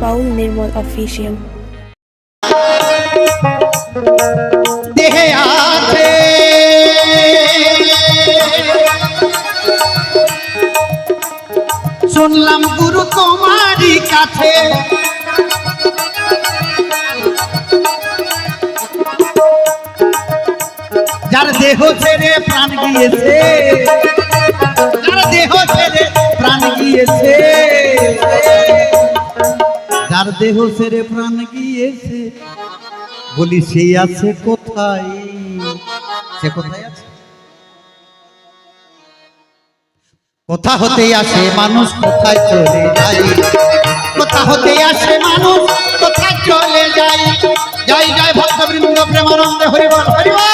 বাউল নির্মল official দেহে আছে। শুনলাম গুরু তোমারই কাছে। যার দেহ ছেড়ে প্রাণ গিয়েছে। যার দেহ ছেড়ে প্রাণ গিয়েছে। যার দেহ ছেড়ে প্রাণ গিয়েছে। বলি সেই আছে কোথায়? সে কোথায় আছে? কোথা হতে আসে মানুষ কোথায় চলে যায়? কোথা হতে আসে মানুষ কোথায় চলে যায়? জয় জয় ভক্তবৃন্দ, প্রেমানন্দে, হরিবল হরিবল!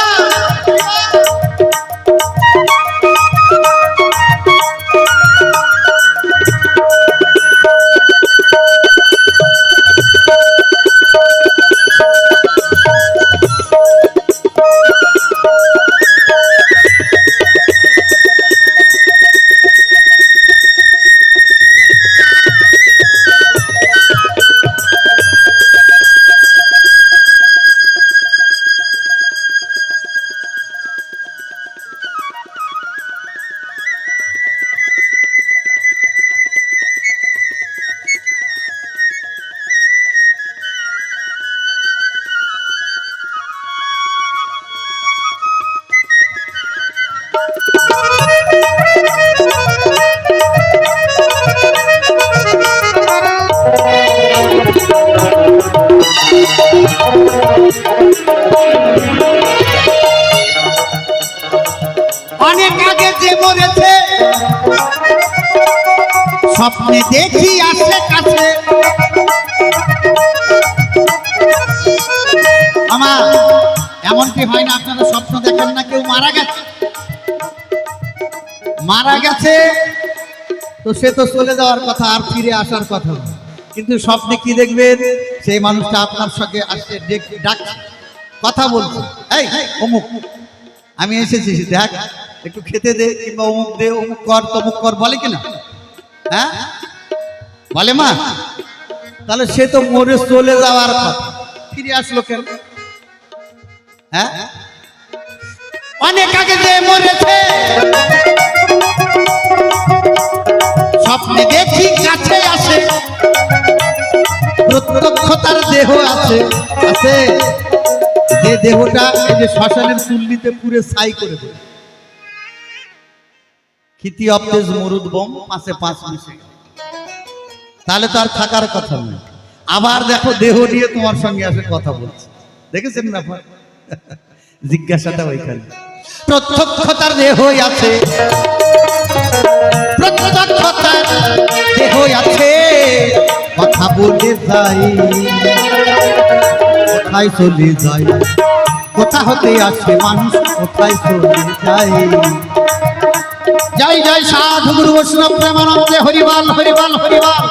অনেক আগে যে মরেছে, স্বপ্নে দেখি আসে কাছে আমার এমনকি হয় না আপনারা স্বপ্ন দেখেন না কেউ মারা গেছে মারা গেছে, তো সে তো চলে যাওয়ার কথা আর ফিরে আসার কথা। কিন্তু স্বপ্নে কি দেখবেন? সেই মানুষটা আপনার সঙ্গে আসছে, ডেক- কথা বলছে। এই, অমুক। আমি এসেছি, দেখ, একটু খেতে দে, কিংবা অমুক দে, অমুক কর, তমুক কর, বলে কিনা? হ্যাঁ? বলে মা? তাহলে সে তো মরে চলে যাওয়ার কথা। ফিরে আসলো কেন? হ্যাঁ? অনেক আগে যে মরেছে, স্বপ্নে দেখি কাছে আসে। প্রত্যক্ষ তার দেহ আছে আছে? যে দেহটা এই যে শ্মশানের চুল্লিতে পুরে ছাই করে দেবে। খিতি অপতেজ মরুদ বোম পাঁচে পাঁচ মিশে তাহলে তো আর থাকার কথা নেই আবার দেখো দেহ নিয়ে তোমার সঙ্গে আসে কথা বলছে। দেখেছেন না জিজ্ঞাসাটা ওইখানে। প্রত্যক্ষতার দেহই আছে। বলে যাই। কোথায় চলে যাই কোথা হতে আসে মানুষ? কোথায় চলে যাই যাই যাই, সাধু গুরু বৈষ্ণব প্রেমানন্দে হরিবাল হরিবাল হরিবাল।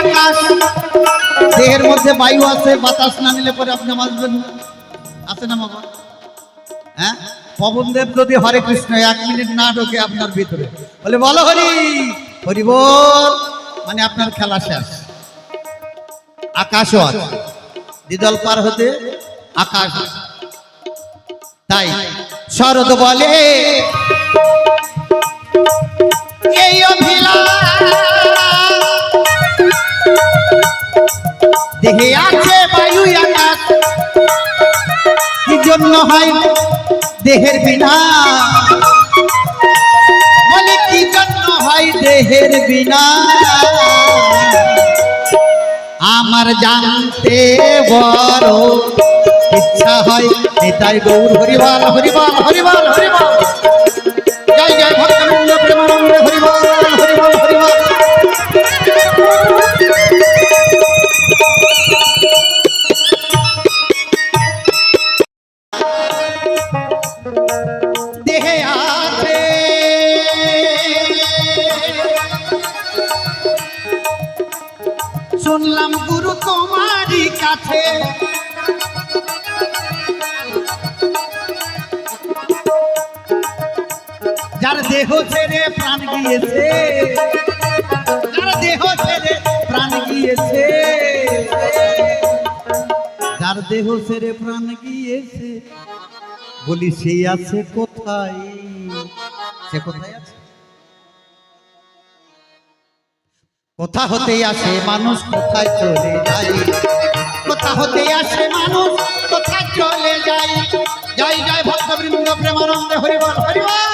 আকাশ। দেহের মধ্যে বায়ু আছে, বাতাস না নিলে পরে আপনি আছে না বাবা হ্যাঁ? পবনদেব যদি হরে কৃষ্ণ, এক মিনিট না ঢোকে আপনার ভিতরে। বলে, বলো হরি। হরি মানে আপনার খেলা শেষ। আকাশও আছে। দ্বিদল পার হতে আকাশ। তাই শরদ বলে দেহে আছে বায়ু আকাশ। কি জন্য হয় দেহের বিনা? বলে, কি জন্য হয় দেহের বিনা? আমার জানতে বড় ইচ্ছা হয় নিতাই গৌর হরিবাল হরিবাল হরিবাল হরিবাল। শুনলাম গুরু তোমারই কাছে যার দেহ ছেড়ে প্রাণ গিয়েছে, যার দেহ ছেড়ে প্রাণ গিয়েছে, যার দেহ ছেড়ে প্রাণ গিয়েছে, বলি সেই আছে কোথায়? সে কোথায় আছে? কোথা হতে আসে মানুষ কোথায় চলে যায়? কোথা হতে আসে মানুষ কোথায় চলে যায়? জয় জয় ভক্তবৃন্দ প্রেমানন্দে হরিবল হরিবল!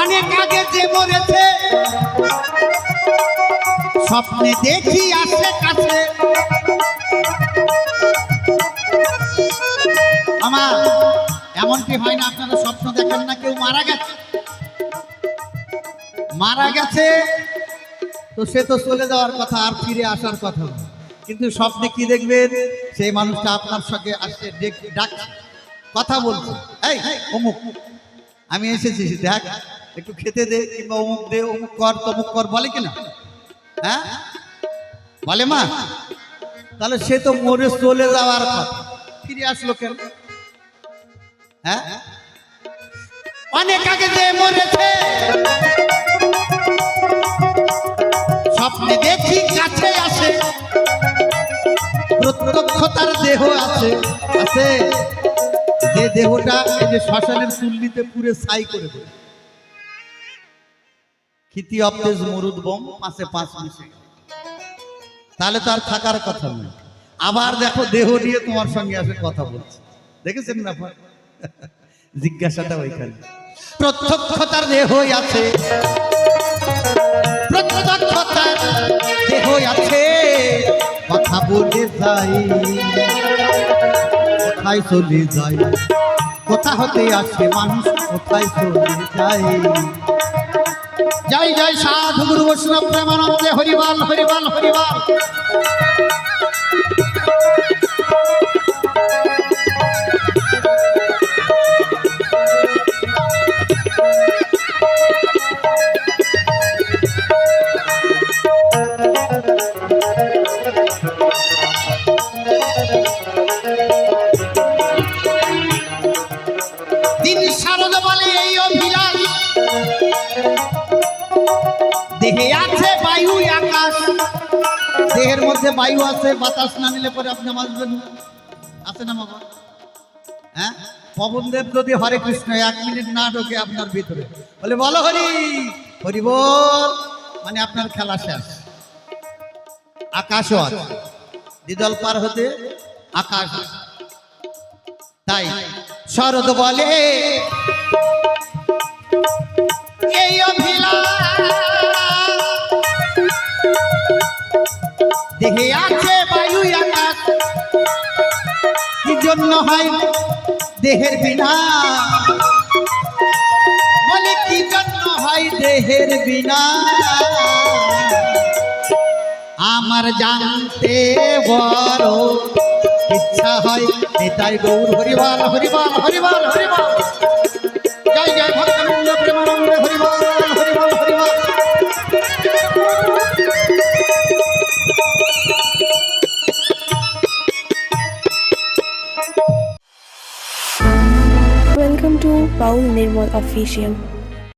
অনেক আগে যে মরেছে, স্বপ্নে দেখি আসে কাছে। আমার এমনটি হয় না, আপনারা স্বপ্ন দেখেন না, কেউ মারা গেছে। মারা গেছে তো সে তো চলে যাওয়ার কথা আর ফিরে আসার কথা। কিন্তু স্বপ্নে কি দেখবেন? সেই মানুষটা আপনার সঙ্গে আসছে ডেক- কথা বলছে। এই অমুক। আমি এসেছি দেখ একটু খেতে দে কিংবা অমুক দে অমুক কর তমুক কর বলে কিনা? হ্যাঁ? বলে মা? তাহলে সে তো মরে চলে যাওয়ার কথা। ফিরে আসলো কেন? হ্যাঁ? অনেক আগে যে মরেছে স্বপ্নে দেখি কাছে আসে। প্রত্যক্ষ তার দেহ আছে আছে। যে দেহটা এই যে শ্মশানের চুল্লিতে পুরে ছাই করে দেয়। খিতি অপতেজ মরুদ বোম পাঁচে পাঁচ মিশে তাহলে তো আর থাকার কথা নেই আবার দেখো দেহ নিয়ে তোমার সঙ্গে আসে কথা বলছে। দেখেছেন? জিজ্ঞাসাটা ওইখানে প্রত্যক্ষতার দেহই আছে। আছে। কথা বলে যাই, কোথায় চলে যাই? কোথা হতে আসে মানুষ, কোথায় চলে যাই? যাই যাই, সাধু গুরু বৈষ্ণব প্রেমানন্দে হরিবাল হরিবাল হরিবাল। দেহে আছে বায়ু, আকাশ। দেহের মধ্যে বায়ু আছে, বাতাস না নিলে পরে আপনি বাঁচবেন আছে না বাবা হ্যাঁ? পবনদেব যদি হরে কৃষ্ণ, এক মিনিট না ঢোকে আপনার ভিতরে। বলে, বলো হরি। হরি মানে আপনার খেলা শেষ। আকাশও আছে। দিদল পার হতে আকাশ। তাই শরদ বলে জন্য হয় দেহের বিনা। বলে কি জন্য হয় দেহের বিনা? আমার জানতে বড় ইচ্ছা হয়, Nitai Gour, হরিবাল হরিবাল হরিবাল হরিবাল। Paul Nirmal Official.